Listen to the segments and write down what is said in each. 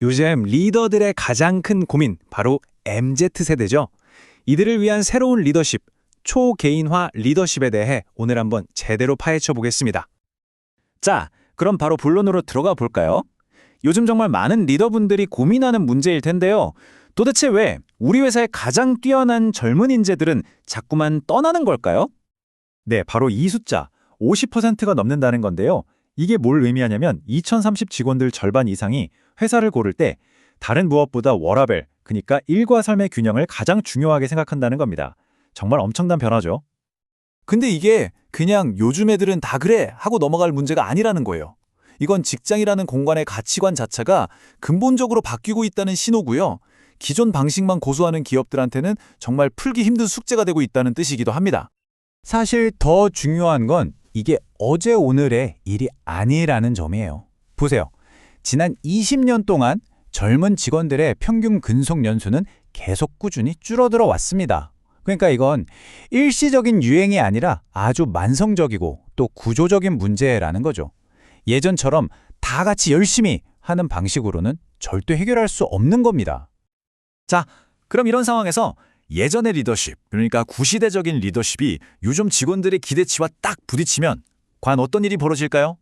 요즘 리더들의 가장 큰 고민, 바로 MZ세대죠. 이들을 위한 새로운 리더십, 초개인화 리더십에 대해 오늘 한번 제대로 파헤쳐 보겠습니다. 자, 그럼 바로 본론으로 들어가 볼까요? 요즘 정말 많은 리더분들이 고민하는 문제일 텐데요. 도대체 왜 우리 회사의 가장 뛰어난 젊은 인재들은 자꾸만 떠나는 걸까요? 네, 바로 이 숫자 50%가 넘는다는 건데요. 이게 뭘 의미하냐면 2030 직원들 절반 이상이 회사를 고를 때 다른 무엇보다 워라벨, 그러니까 일과 삶의 균형을 가장 중요하게 생각한다는 겁니다. 정말 엄청난 변화죠. 근데 이게 그냥 요즘 애들은 다 그래 하고 넘어갈 문제가 아니라는 거예요. 이건 직장이라는 공간의 가치관 자체가 근본적으로 바뀌고 있다는 신호고요. 기존 방식만 고수하는 기업들한테는 정말 풀기 힘든 숙제가 되고 있다는 뜻이기도 합니다. 사실 더 중요한 건 이게 어제 오늘의 일이 아니라는 점이에요. 보세요. 지난 20년 동안 젊은 직원들의 평균 근속 연수는 계속 꾸준히 줄어들어 왔습니다. 그러니까 이건 일시적인 유행이 아니라 아주 만성적이고 또 구조적인 문제라는 거죠. 예전처럼 다 같이 열심히 하는 방식으로는 절대 해결할 수 없는 겁니다. 그럼 이런 상황에서 예전의 리더십, 그러니까 구시대적인 리더십이 요즘 직원들의 기대치와 딱 부딪히면 과연 어떤 일이 벌어질까요?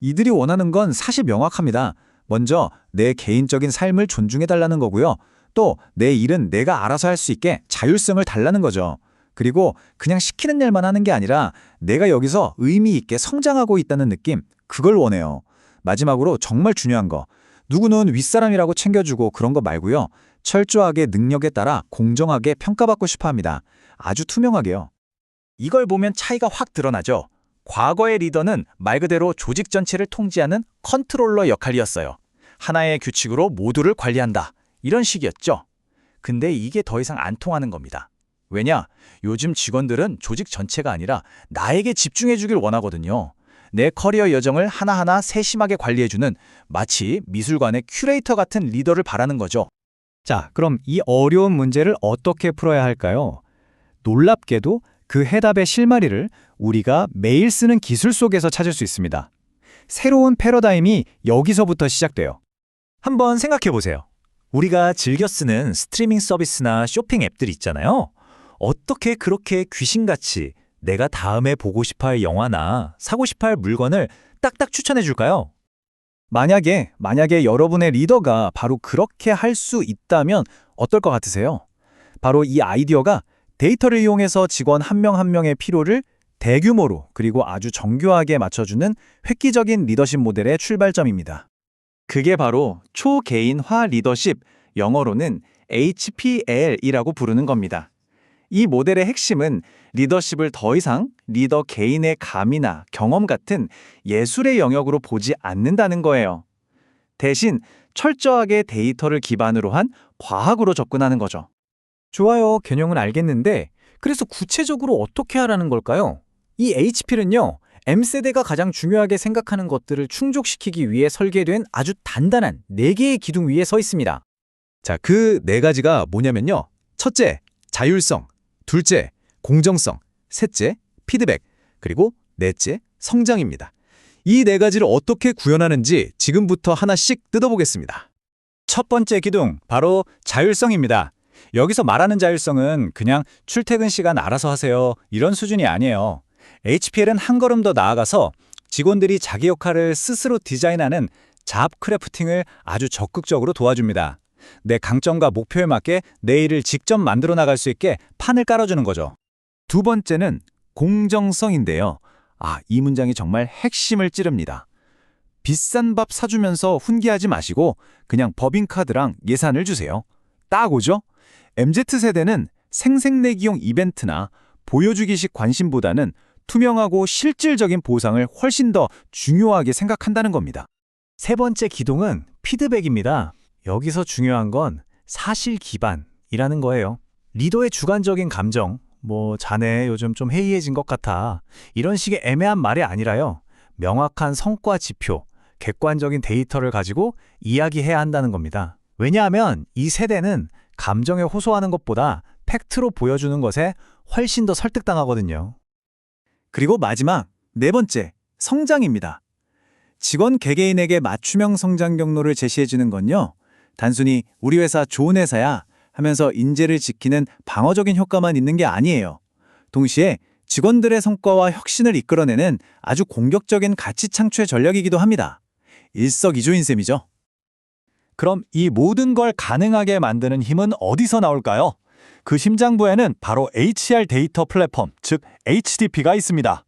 이들이 원하는 건 사실 명확합니다. 먼저 내 개인적인 삶을 존중해달라는 거고요. 또 내 일은 내가 알아서 할 수 있게 자율성을 달라는 거죠. 그리고 그냥 시키는 일만 하는 게 아니라 내가 여기서 의미 있게 성장하고 있다는 느낌, 그걸 원해요. 마지막으로 정말 중요한 거. 누구는 윗사람이라고 챙겨주고 그런 거 말고요. 철저하게 능력에 따라 공정하게 평가받고 싶어 합니다. 아주 투명하게요. 이걸 보면 차이가 확 드러나죠. 과거의 리더는 말 그대로 조직 전체를 통제하는 컨트롤러 역할이었어요. 하나의 규칙으로 모두를 관리한다. 이런 식이었죠. 근데 이게 더 이상 안 통하는 겁니다. 왜냐? 요즘 직원들은 조직 전체가 아니라 나에게 집중해 주길 원하거든요. 내 커리어 여정을 하나하나 세심하게 관리해주는 마치 미술관의 큐레이터 같은 리더를 바라는 거죠. 자, 그럼 이 어려운 문제를 어떻게 풀어야 할까요? 놀랍게도 그 해답의 실마리를 우리가 매일 쓰는 기술 속에서 찾을 수 있습니다. 새로운 패러다임이 여기서부터 시작돼요. 한번 생각해 보세요. 우리가 즐겨 쓰는 스트리밍 서비스나 쇼핑 앱들 있잖아요. 어떻게 그렇게 귀신같이 내가 다음에 보고 싶어 할 영화나 사고 싶어 할 물건을 딱딱 추천해 줄까요? 만약에, 만약에 여러분의 리더가 바로 그렇게 할 수 있다면 어떨 것 같으세요? 바로 이 아이디어가 데이터를 이용해서 직원 한명한 명의 필요를 대규모로 그리고 아주 정교하게 맞춰주는 획기적인 리더십 모델의 출발점입니다. 그게 바로 초개인화 리더십, 영어로는 HPL이라고 부르는 겁니다. 이 모델의 핵심은 리더십을 더 이상 리더 개인의 감이나 경험 같은 예술의 영역으로 보지 않는다는 거예요. 대신 철저하게 데이터를 기반으로 한 과학으로 접근하는 거죠. 좋아요. 개념은 알겠는데 그래서 구체적으로 어떻게 하라는 걸까요? 이 HP는요. M세대가 가장 중요하게 생각하는 것들을 충족시키기 위해 설계된 아주 단단한 4개의 기둥 위에 서 있습니다. 자, 그 네 가지가 뭐냐면요. 첫째, 자율성. 둘째, 공정성. 셋째, 피드백. 그리고 넷째, 성장입니다. 이 네 가지를 어떻게 구현하는지 지금부터 하나씩 뜯어보겠습니다. 첫 번째 기둥, 바로 자율성입니다. 여기서 말하는 자율성은 그냥 출퇴근 시간 알아서 하세요. 이런 수준이 아니에요. HPL은 한 걸음 더 나아가서 직원들이 자기 역할을 스스로 디자인하는 잡 크래프팅을 아주 적극적으로 도와줍니다. 내 강점과 목표에 맞게 내 일을 직접 만들어 나갈 수 있게 판을 깔아주는 거죠. 두 번째는 공정성인데요. 아, 이 문장이 정말 핵심을 찌릅니다. 비싼 밥 사주면서 훈계하지 마시고 그냥 법인카드랑 예산을 주세요. 딱 오죠? MZ세대는 생색내기용 이벤트나 보여주기식 관심보다는 투명하고 실질적인 보상을 훨씬 더 중요하게 생각한다는 겁니다. 세 번째 기둥은 피드백입니다. 여기서 중요한 건 사실 기반이라는 거예요. 리더의 주관적인 감정, 뭐 자네 요즘 좀 해이해진 것 같아. 이런 식의 애매한 말이 아니라요. 명확한 성과 지표, 객관적인 데이터를 가지고 이야기해야 한다는 겁니다. 왜냐하면 이 세대는 감정에 호소하는 것보다 팩트로 보여주는 것에 훨씬 더 설득당하거든요. 그리고 마지막 네 번째, 성장입니다. 직원 개개인에게 맞춤형 성장 경로를 제시해 주는 건요. 단순히 우리 회사 좋은 회사야 하면서 인재를 지키는 방어적인 효과만 있는 게 아니에요. 동시에 직원들의 성과와 혁신을 이끌어내는 아주 공격적인 가치 창출의 전략이기도 합니다. 일석이조인 셈이죠. 그럼 이 모든 걸 가능하게 만드는 힘은 어디서 나올까요? 그 심장부에는 바로 HR 데이터 플랫폼, 즉 HDP가 있습니다.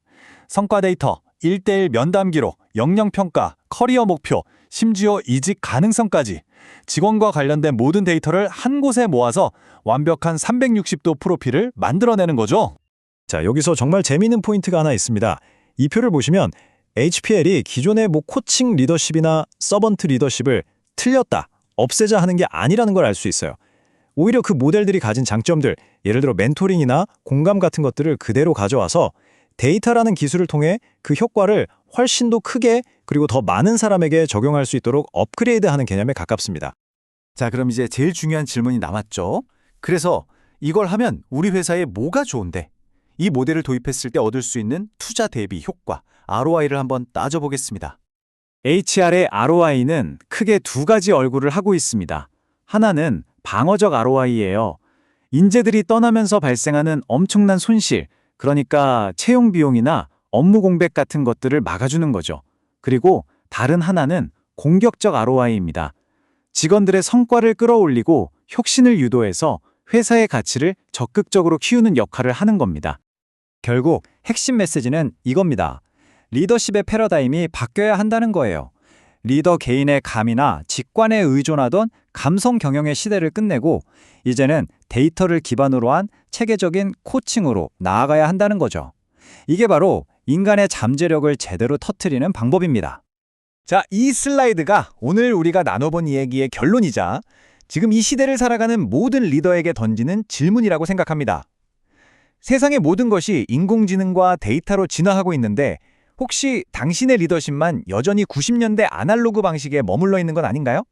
성과 데이터, 1대1 면담 기록, 역량 평가, 커리어 목표, 심지어 이직 가능성까지 직원과 관련된 모든 데이터를 한 곳에 모아서 완벽한 360도 프로필을 만들어내는 거죠. 자, 여기서 정말 재미있는 포인트가 하나 있습니다. 이 표를 보시면 HPL이 기존의 뭐 코칭 리더십이나 서번트 리더십을 틀렸다, 없애자 하는 게 아니라는 걸 알 수 있어요. 오히려 그 모델들이 가진 장점들, 예를 들어 멘토링이나 공감 같은 것들을 그대로 가져와서 데이터라는 기술을 통해 그 효과를 훨씬 더 크게 그리고 더 많은 사람에게 적용할 수 있도록 업그레이드하는 개념에 가깝습니다. 자, 그럼 이제 제일 중요한 질문이 남았죠. 그래서 이걸 하면 우리 회사에 뭐가 좋은데? 이 모델을 도입했을 때 얻을 수 있는 투자 대비 효과, ROI를 한번 따져보겠습니다. HR의 ROI는 크게 두 가지 얼굴을 하고 있습니다. 하나는 방어적 ROI예요. 인재들이 떠나면서 발생하는 엄청난 손실, 그러니까 채용 비용이나 업무 공백 같은 것들을 막아주는 거죠. 그리고 다른 하나는 공격적 ROI입니다. 직원들의 성과를 끌어올리고 혁신을 유도해서 회사의 가치를 적극적으로 키우는 역할을 하는 겁니다. 결국 핵심 메시지는 이겁니다. 리더십의 패러다임이 바뀌어야 한다는 거예요. 리더 개인의 감이나 직관에 의존하던 감성 경영의 시대를 끝내고 이제는 데이터를 기반으로 한 체계적인 코칭으로 나아가야 한다는 거죠. 이게 바로 인간의 잠재력을 제대로 터트리는 방법입니다. 자, 이 슬라이드가 오늘 우리가 나눠본 이야기의 결론이자 지금 이 시대를 살아가는 모든 리더에게 던지는 질문이라고 생각합니다. 세상의 모든 것이 인공지능과 데이터로 진화하고 있는데 혹시 당신의 리더십만 여전히 90년대 아날로그 방식에 머물러 있는 건 아닌가요?